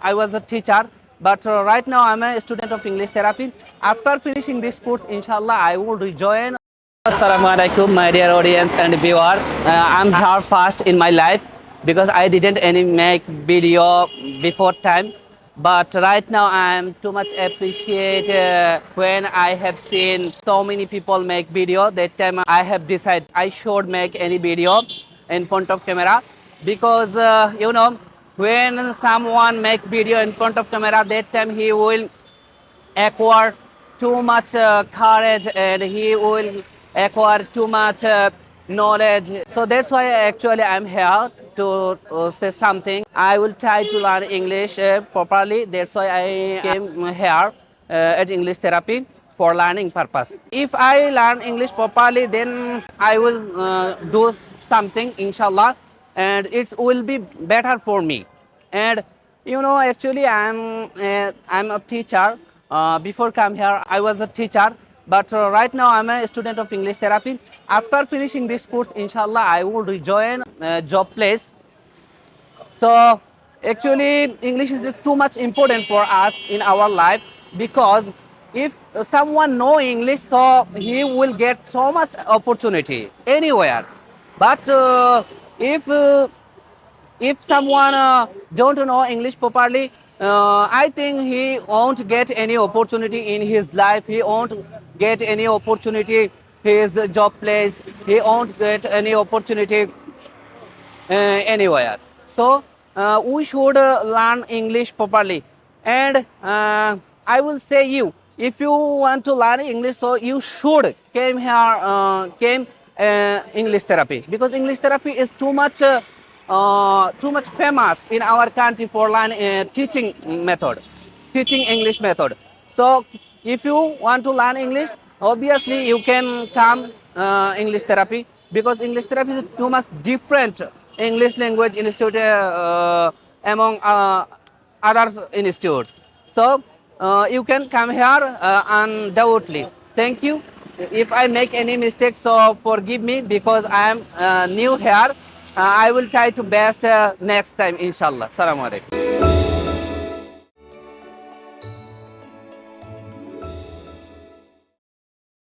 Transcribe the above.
I was a teacher, but uh, right now I'm a student of English therapy. After finishing this course, inshallah, I will rejoin. Assalamu alaikum, my dear audience and viewer. Uh, I'm here first in my life because I didn't any make video before time. But right now I'm too much appreciate uh, when I have seen so many people make video. That time I have decided I should make any video in front of camera because uh, you know when someone make video in front of camera that time he will acquire too much uh, courage and he will acquire too much uh, knowledge so that's why actually i'm here to uh, say something i will try to learn english uh, properly that's why i came here uh, at english therapy for learning purpose if i learn english properly then i will uh, do something inshallah and it will be better for me and you know actually i'm uh, i'm a teacher uh, before come here i was a teacher but uh, right now i'm a student of english therapy after finishing this course inshallah i will rejoin uh, job place so actually english is too much important for us in our life because if someone know english so he will get so much opportunity anywhere but uh, if uh, if someone uh, don't know english properly uh, i think he won't get any opportunity in his life he won't get any opportunity his job place he won't get any opportunity uh, anywhere. So uh, we should uh, learn English properly. And uh, I will say you, if you want to learn English, so you should came here, uh, came English therapy because English therapy is too much, uh, uh, too much famous in our country for learn uh, teaching method, teaching English method. So if you want to learn English, obviously you can come uh, English therapy because English therapy is too much different English language institute uh, among uh, other institutes. So uh, you can come here uh, undoubtedly. Thank you. If I make any mistakes, so forgive me because I am uh, new here. Uh, I will try to best uh, next time, inshallah. Assalamu alaikum.